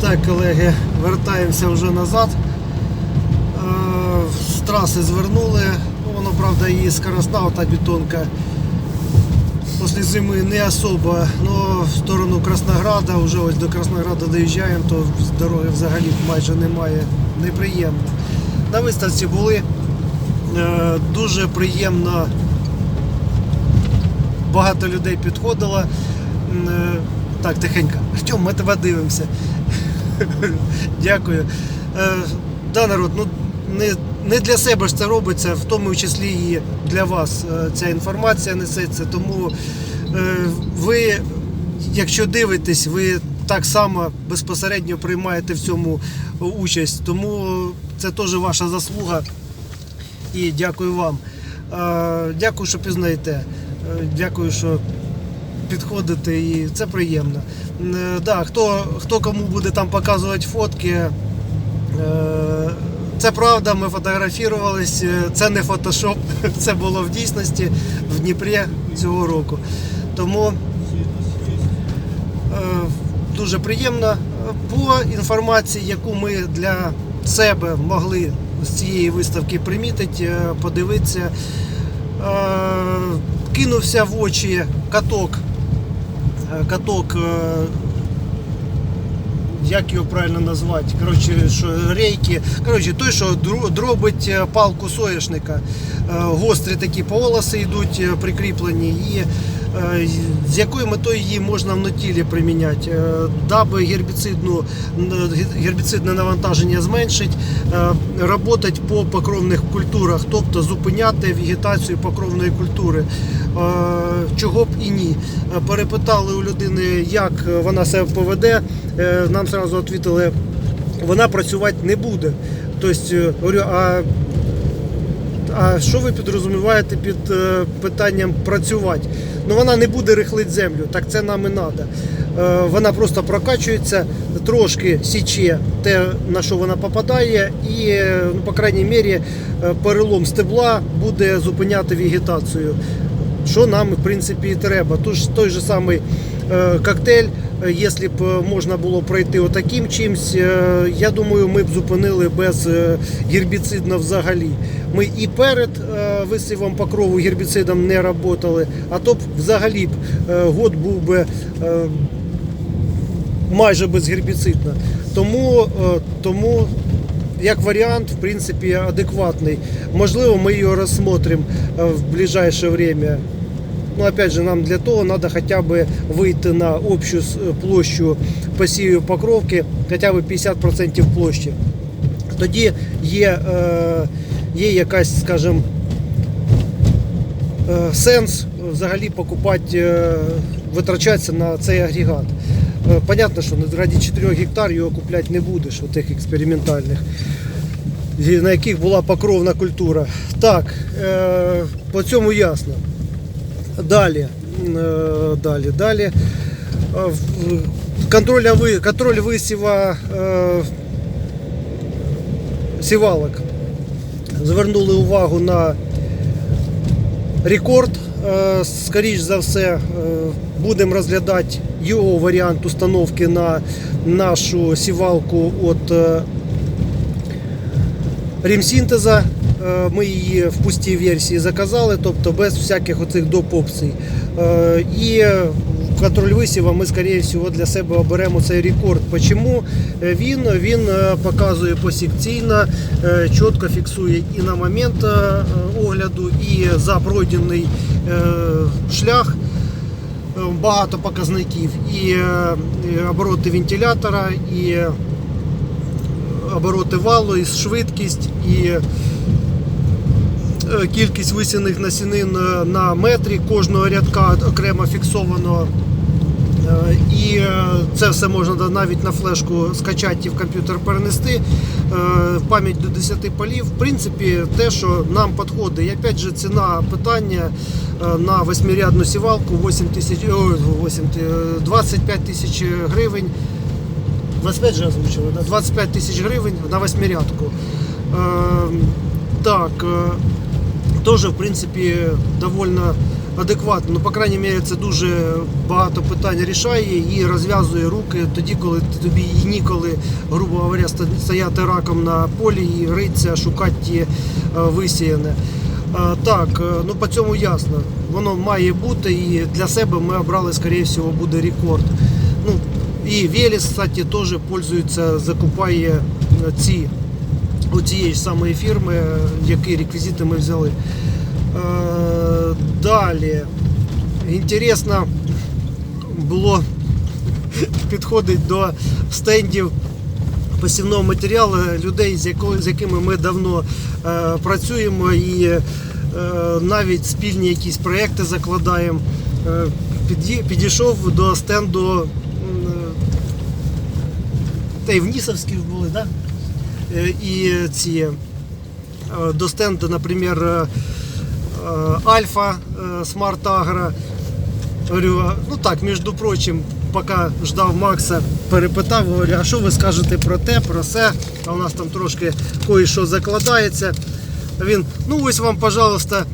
Так, колеги, вертаємося вже назад. Е, З траси звернули. Ну, Воно, правда, і скоростна ота бетонка. Після зими не особо, але в сторону Краснограда, вже ось до Краснограда доїжджаємо, то дороги взагалі майже немає. Неприємно. На виставці були е, дуже приємно. Багато людей підходило. Е, Так, тихенько. Артем, ми тебе дивимося. Дякую. Е, да, народ, ну не, не для себе ж це робиться, в тому числі і для вас е, ця інформація несеться. Тому е, ви, якщо дивитесь, ви так само безпосередньо приймаєте в цьому участь. Тому це теж ваша заслуга. І дякую вам. Дякую, що пізнаєте. Дякую, що підходите, і це приємно. Е, Да, хто, хто кому буде там показувати фотки, е, це правда, ми фотографувались, е, це не фотошоп, це було в дійсності в Дніпрі цього року. Тому дуже приємно. По інформації, яку ми для себе могли з цієї виставки примітити, подивитися, кинувся в очі каток. Е, Каток, е, як його правильно назвати? Коротше, що рейки. Коротше, той, що дробить е, палку соняшника. Е, Гострі такі полоси йдуть прикріплені. І з якою метою її можна в нотілі приміняти, Е, даби гербіцидну, гербіцидне навантаження зменшить, працювати по покровних культурах, тобто зупиняти вегетацію покровної культури. Е, Чого б і ні. Е, Перепитали у людини, як вона себе поведе. Е, Нам одразу відповіли, вона працювати не буде. Тобто, е, говорю, а а що ви підрозуміваєте під е, питанням працювати? Ну вона не буде рихлити землю, так це нам і треба. Вона просто прокачується, трошки січе те, на що вона попадає, і, ну, по крайній мірі, е, перелом стебла буде зупиняти вегетацію. Що нам, в принципі, і треба. Тож той же самий е, коктейль, якщо б е, можна було пройти отаким чимсь, е, я думаю, ми б зупинили без е, гербіцидно взагалі. Ми і перед е, висівом покрову гербіцидом не працювали, а то б взагалі б е, год був би е, майже безгербіцидно. Тому, е, тому як варіант, в принципі, адекватний. Можливо, ми його розсмотрим е, в ближайшее время. Ну, опять же, нам для того надо хотя бы выйти на общую площу посівів покровки, хоча б 50% площі. Тоді є, е, є якась, скажімо, е, сенс взагалі покупати, е, витрачатися на цей агрегат. Понятно, що раді 4 гектар його купляти не будеш, отих експериментальних, на яких була покровна культура. Так, по цьому ясно. Далі, е, далі, далі. Е, Контроль, контроль висіва е, сівалок. Звернули увагу на рекорд. Е, Скоріш за все, будемо розглядати його варіант установки на нашу сівалку від Рімсінтеза. Е, Ми її в пустій версії заказали, тобто без всяких оцих доп. опцій. Е, І контроль висіва ми, скоріше всього, для себе оберемо цей рекорд. Чому Е, він? Він е, показує посекційно, е, чітко фіксує і на момент е, огляду, і за пройдений е, шлях. Е, Багато показників і е, обороти вентилятора, і е, обороти валу, і швидкість, і е, кількість висіяних насінин е, на метрі кожного рядка окремо фіксовано. Е, І е, це все можна навіть на флешку скачати і в комп'ютер перенести. Е, Пам'ять до 10 полів. В принципі, те, що нам підходить. І опять же, ціна питання е, на восьмирядну сівалку 8 тисяч, 8, е, 25 тисяч гривень. 25 же озвучили, да? 25 тисяч гривень на восьмирядку. Е, так, е, теж, в принципі, довольно адекватно. Ну, по крайній мірі, це дуже багато питань рішає і розв'язує руки тоді, коли тобі ніколи, грубо говоря, стояти раком на полі і ритися, шукати ті е, висіяне. Е, Так, е, ну по цьому ясно. Воно має бути і для себе ми обрали, скоріше всього, буде рекорд. Ну, і Велес, кстати, теж пользується, закупає ці у цієї ж самої фірми, е, які реквізити ми взяли. Е, Далі. Інтересно було підходити до стендів посівного матеріалу людей, з, якими ми давно е, працюємо і навіть спільні якісь проекти закладаємо. Підійшов до стенду та й в Нісовській були, да? Е, і ці е, до стенду, наприклад, е, Альфа Смарт Агро. Говорю, ну так, між прочим, поки ждав Макса, перепитав, говорю, а що ви скажете про те, про все? А у нас там трошки кое-що закладається. Він, ну ось вам, пожалуйста,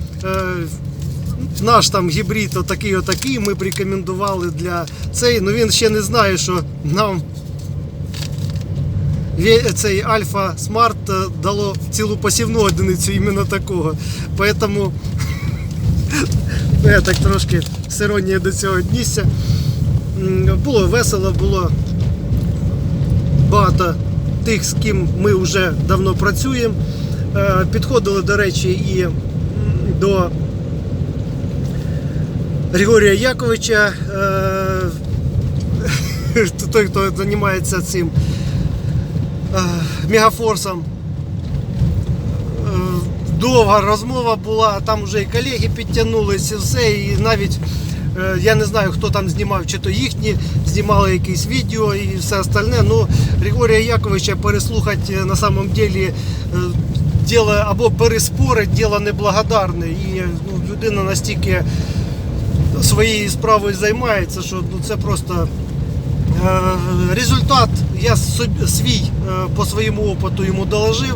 наш там гібрид отакий, отакий, ми б рекомендували для цей. Ну він ще не знає, що нам цей Альфа Смарт е, дало цілу посівну одиницю іменно такого. Поэтому я так трошки з іронією до цього віднісся. М, Було весело, було багато тих, з ким ми вже давно працюємо. Е, Підходили, до речі, і до Григорія Яковича, е, той, хто займається цим мегафорсом. Е, Довга розмова була, там вже і колеги підтягнулися, і все, і навіть е, я не знаю, хто там знімав, чи то їхні знімали якісь відео і все остальне. Ну, Григорія Яковича переслухати е, на самом деле е, діло або переспорить, діло неблагодарне. І е, ну, людина настільки своєю справою займається, що ну, це просто Е, Результат я свій е, по своєму опиту йому доложив.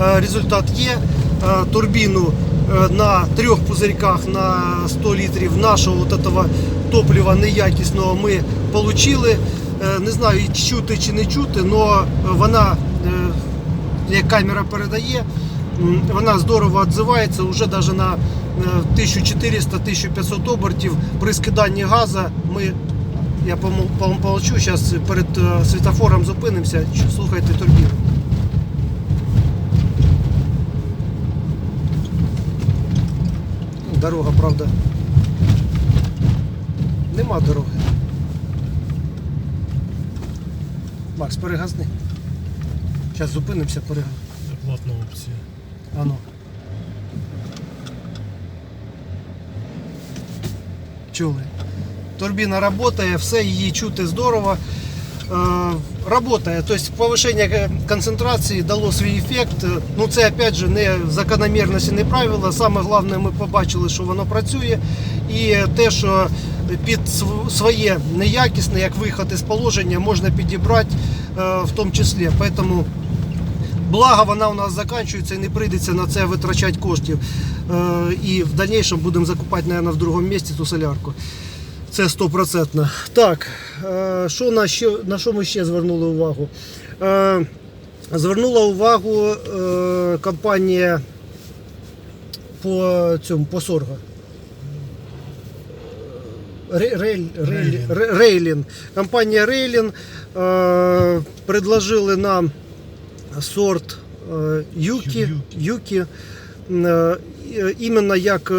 Е, Результат є. Е, Турбіну на трьох пузирьках на 100 літрів нашого от этого топлива неякісного ми отримали. Не знаю, чути чи не чути, але вона, як камера передає, вона здорово відзивається. Уже навіть на е, 1400-1500 обертів при скиданні газу ми я помол- пом- помолчу, зараз перед е, світофором зупинимося, слухайте турбіну. Ну, Дорога, правда. Нема дороги. Макс, перегазни. Зараз зупинимося, перегазни. Це платна опція. Ану. Чули. Турбіна працює, все її чути здорово. Е, Работає, тобто повишення е, концентрації дало свій ефект. Е, Ну це опять же не закономірність і не правило. Саме головне, ми побачили, що воно працює. І те, що під св- своє неякісне, як виход із положення, можна підібрати е, в тому числі. Поэтому Благо вона у нас закінчується і не прийдеться на це витрачати коштів. Е, і в дальнейшем будемо закупати, мабуть, в другому місці ту солярку. Це стопроцентно. Так, е, що на, ще, на що ми ще звернули увагу? Е, звернула увагу е, компанія по цьому по Сорго. Рейлін. Рейлін. Компанія Рейлін предложили нам сорт Юкі, Юкі іменно як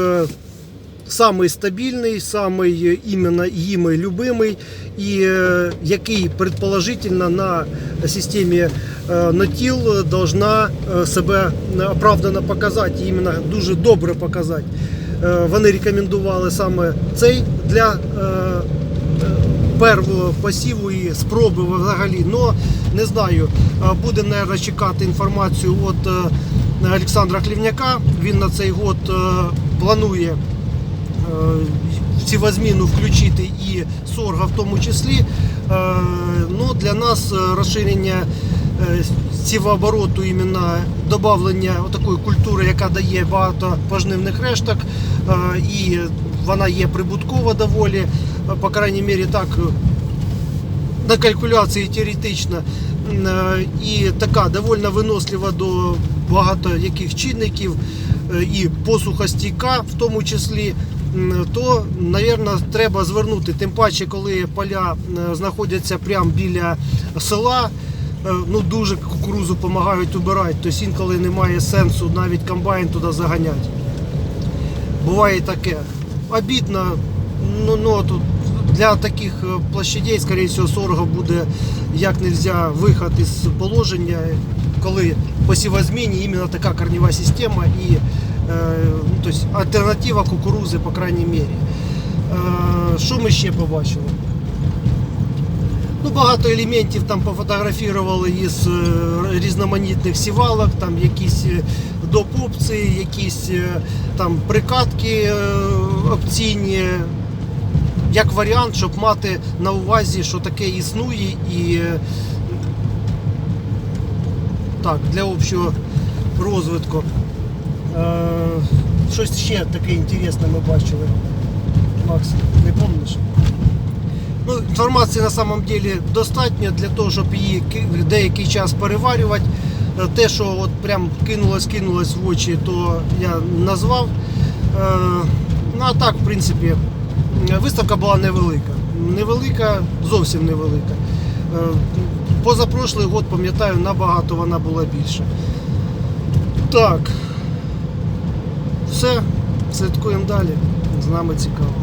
самий стабільний, самий е, іменно їми любимий, і е, який предположительно на системі е, должна себе оправдано показати, іменно дуже добре показати. Вони рекомендували саме цей для первого посіву і спроби взагалі. Но не знаю, е, будемо наверное, чекати інформацію від Олександра Хлівняка. Він на цей год планує сівозміну включити і сорга в тому числі. Е, Ну, для нас е, розширення е, сівообороту, іменно додавлення такої культури, яка дає багато пожнивних решток, е, і вона є прибуткова доволі, е, по крайній мірі так е, на калькуляції теоретично. Е, І така доволі винослива до багато яких чинників е, і посухостійка в тому числі. То, мабуть, треба звернути. Тим паче, коли поля знаходяться прямо біля села, е, ну дуже кукурузу допомагають убирати. Тобто інколи немає сенсу навіть комбайн туди заганяти. Буває таке. Обідно, ну, ну тут для таких е, площадей, скоріше всього, сорго буде як нельзя виход із положення, коли по сівозміні іменно така корнева система і е, ну, тобто альтернатива кукурузи, по крайній мірі. Е, що ми ще побачили? Ну, багато елементів там пофотографували із е, різноманітних сівалок, там якісь допупці, якісь там прикатки опційні, як варіант, щоб мати на увазі, що таке існує і так, для общого розвитку. Е, Щось ще таке інтересне ми бачили. Макс, не пам'ятаєш? Ну, інформації на самом деле достатньо для того, щоб її деякий час переварювати. Е, Те, що от прям кинулось, кинулось в очі, то я назвав. Е, Ну а так, в принципі, виставка була невелика. Невелика, зовсім невелика. Позапрошлий год, пам'ятаю, набагато вона була більша. Так. Все, слідкуємо далі. З нами цікаво.